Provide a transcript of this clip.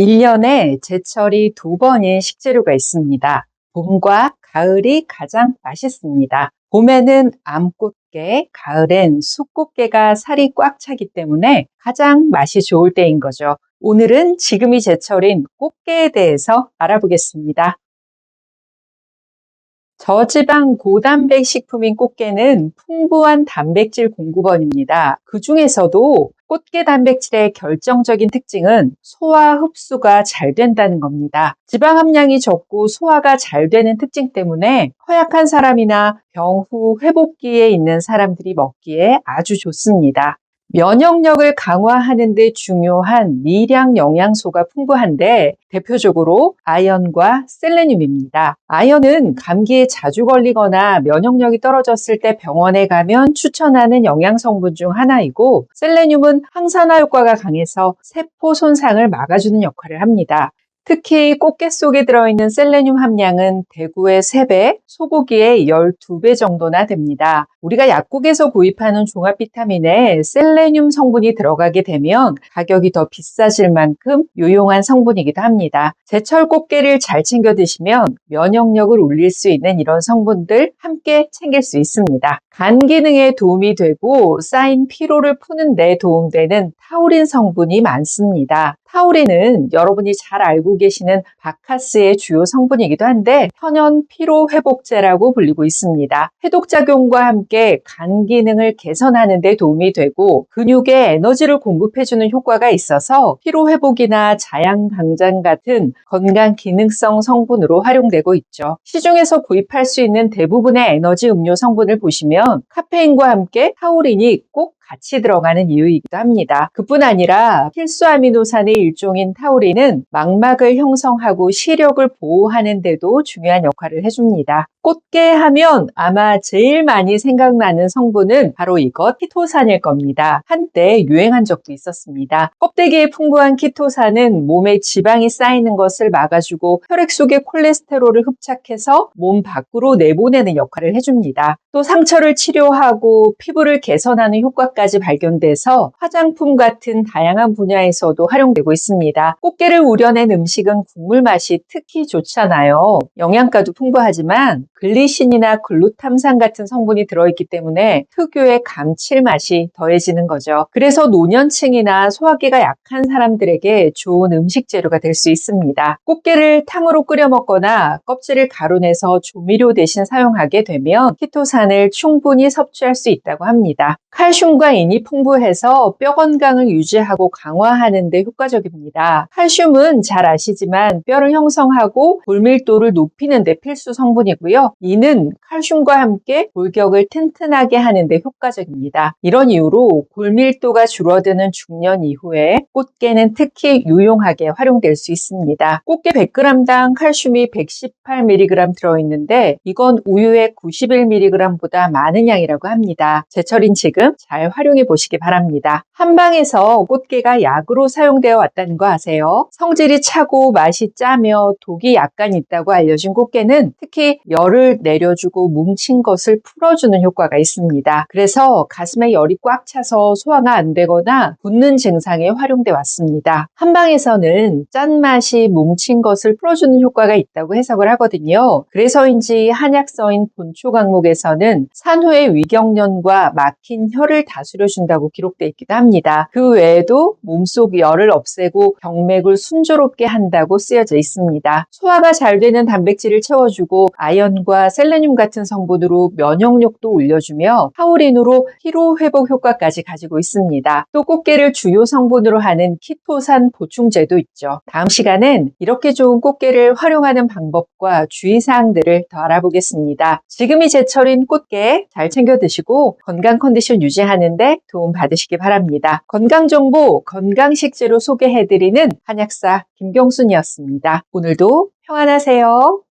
1년에 제철이 두 번인 식재료가 있습니다. 봄과 가을이 가장 맛있습니다. 봄에는 암꽃게, 가을엔 숫꽃게가 살이 꽉 차기 때문에 가장 맛이 좋을 때인 거죠. 오늘은 지금이 제철인 꽃게에 대해서 알아보겠습니다. 저지방 고단백 식품인 꽃게는 풍부한 단백질 공급원입니다. 그 중에서도 꽃게 단백질의 결정적인 특징은 소화 흡수가 잘 된다는 겁니다. 지방 함량이 적고 소화가 잘 되는 특징 때문에 허약한 사람이나 병 후 회복기에 있는 사람들이 먹기에 아주 좋습니다. 면역력을 강화하는 데 중요한 미량 영양소가 풍부한데 대표적으로 아연과 셀레늄입니다. 아연은 감기에 자주 걸리거나 면역력이 떨어졌을 때 병원에 가면 추천하는 영양 성분 중 하나이고 셀레늄은 항산화 효과가 강해서 세포 손상을 막아주는 역할을 합니다. 특히 꽃게 속에 들어있는 셀레늄 함량은 대구의 3배, 소고기의 12배 정도나 됩니다. 우리가 약국에서 구입하는 종합 비타민에 셀레늄 성분이 들어가게 되면 가격이 더 비싸질 만큼 유용한 성분이기도 합니다. 제철 꽃게를 잘 챙겨 드시면 면역력을 올릴 수 있는 이런 성분들 함께 챙길 수 있습니다. 간 기능에 도움이 되고 쌓인 피로를 푸는 데 도움되는 타우린 성분이 많습니다. 타우린은 여러분이 잘 알고 계시는 바카스의 주요 성분이기도 한데 천연 피로 회복제라고 불리고 있습니다. 해독 작용과 함께 간 기능을 개선하는 데 도움이 되고 근육에 에너지를 공급해주는 효과가 있어서 피로 회복이나 자양 강장 같은 건강 기능성 성분으로 활용되고 있죠. 시중에서 구입할 수 있는 대부분의 에너지 음료 성분을 보시면 카페인과 함께 타우린이 꼭 같이 들어가는 이유이기도 합니다. 그뿐 아니라 필수 아미노산의 일종인 타우린은 망막을 형성하고 시력을 보호하는 데도 중요한 역할을 해줍니다. 꽃게 하면 아마 제일 많이 생각나는 성분은 바로 이것 키토산일 겁니다. 한때 유행한 적도 있었습니다. 껍데기에 풍부한 키토산은 몸에 지방이 쌓이는 것을 막아주고 혈액 속의 콜레스테롤을 흡착해서 몸 밖으로 내보내는 역할을 해줍니다. 또 상처를 치료하고 피부를 개선하는 효과까지 발견돼서 화장품 같은 다양한 분야에서도 활용되고 있습니다. 꽃게를 우려낸 음식은 국물 맛이 특히 좋잖아요. 영양가도 풍부하지만 글리신이나 글루탐산 같은 성분이 들어있기 때문에 특유의 감칠맛이 더해지는 거죠. 그래서 노년층이나 소화기가 약한 사람들에게 좋은 음식 재료가 될 수 있습니다. 꽃게를 탕으로 끓여 먹거나 껍질을 가루내서 조미료 대신 사용하게 되면 키토산을 충분히 섭취할 수 있다고 합니다. 칼슘과 인이 풍부해서 뼈 건강을 유지하고 강화하는 데 효과적입니다. 칼슘은 잘 아시지만 뼈를 형성하고 골밀도를 높이는 데 필수 성분이고요. 이는 칼슘과 함께 골격을 튼튼하게 하는데 효과적입니다. 이런 이유로 골밀도가 줄어드는 중년 이후에 꽃게는 특히 유용하게 활용될 수 있습니다. 꽃게 100g당 칼슘이 118mg 들어있는데 이건 우유의 91mg보다 많은 양이라고 합니다. 제철인 지금 잘 활용해 보시기 바랍니다. 한방에서 꽃게가 약으로 사용되어 왔다는 거 아세요? 성질이 차고 맛이 짜며 독이 약간 있다고 알려진 꽃게는 특히 열을 열을 내려주고 뭉친 것을 풀어주는 효과가 있습니다. 그래서 가슴에 열이 꽉 차서 소화가 안 되거나 붓는 증상에 활용돼 왔습니다. 한방에서는 짠맛이 뭉친 것을 풀어주는 효과가 있다고 해석을 하거든요. 그래서인지 한약서인 본초 강목에서는 산후의 위경련과 막힌 혀를 다스려준다고 기록되어 있기도 합니다. 그 외에도 몸속 열을 없애고 경맥을 순조롭게 한다고 쓰여져 있습니다. 소화가 잘 되는 단백질을 채워주고 아연과 비타민과 셀레늄 같은 성분으로 면역력도 올려주며 타우린으로 피로 회복 효과까지 가지고 있습니다. 또 꽃게를 주요 성분으로 하는 키토산 보충제도 있죠. 다음 시간엔 이렇게 좋은 꽃게를 활용하는 방법과 주의사항들을 더 알아보겠습니다. 지금이 제철인 꽃게 잘 챙겨 드시고 건강 컨디션 유지하는데 도움 받으시기 바랍니다. 건강정보 건강식재로 소개해드리는 한약사 김경순이었습니다. 오늘도 평안하세요.